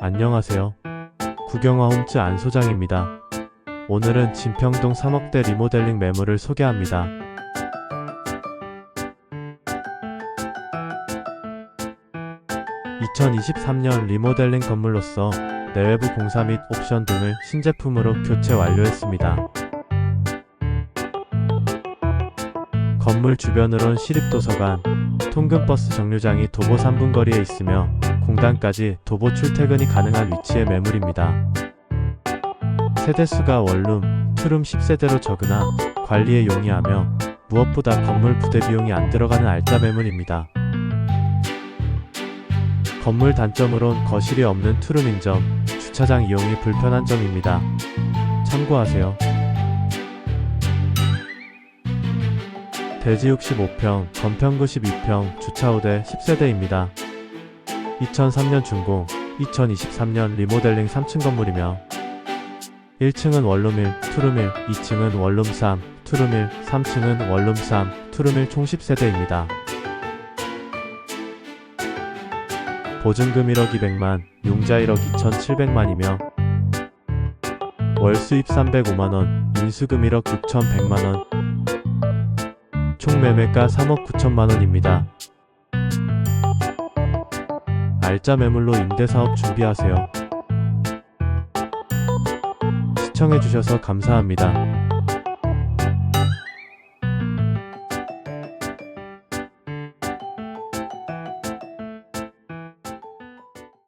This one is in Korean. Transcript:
안녕하세요. 구경화 홈츠 안 소장입니다. 오늘은 진평동 3억대 리모델링 매물을 소개합니다. (2023년) 리모델링 건물로서 내외부 공사 및 옵션 등을 신제품으로 교체 완료했습니다. 건물 주변으론 시립도서관, 통근버스 정류장이 도보 3분 거리에 있으며 공단까지 도보 출퇴근이 가능한 위치의 매물입니다. 세대수가 원룸, 투룸 10세대로 적으나 관리에 용이하며 무엇보다 건물 부대 비용이 안 들어가는 알짜 매물입니다. 건물 단점으론 거실이 없는 투룸인 점, 주차장 이용이 불편한 점입니다. 참고하세요. 대지 65평, 건평 92평, 주차 5대 10세대입니다. 2003년 준공, 2023년 리모델링 3층 건물이며 1층은 원룸 1, 투룸 1, 2층은 원룸 3, 투룸 1, 3층은 원룸 3, 투룸 1 총 10세대입니다. 보증금 1억 200만, 용자 1억 2,700만이며 월 수입 305만원, 인수금 1억 6,100만원, 총 매매가 3억 9천만원입니다. 알짜 매물로 임대사업 준비하세요. 시청해주셔서 감사합니다.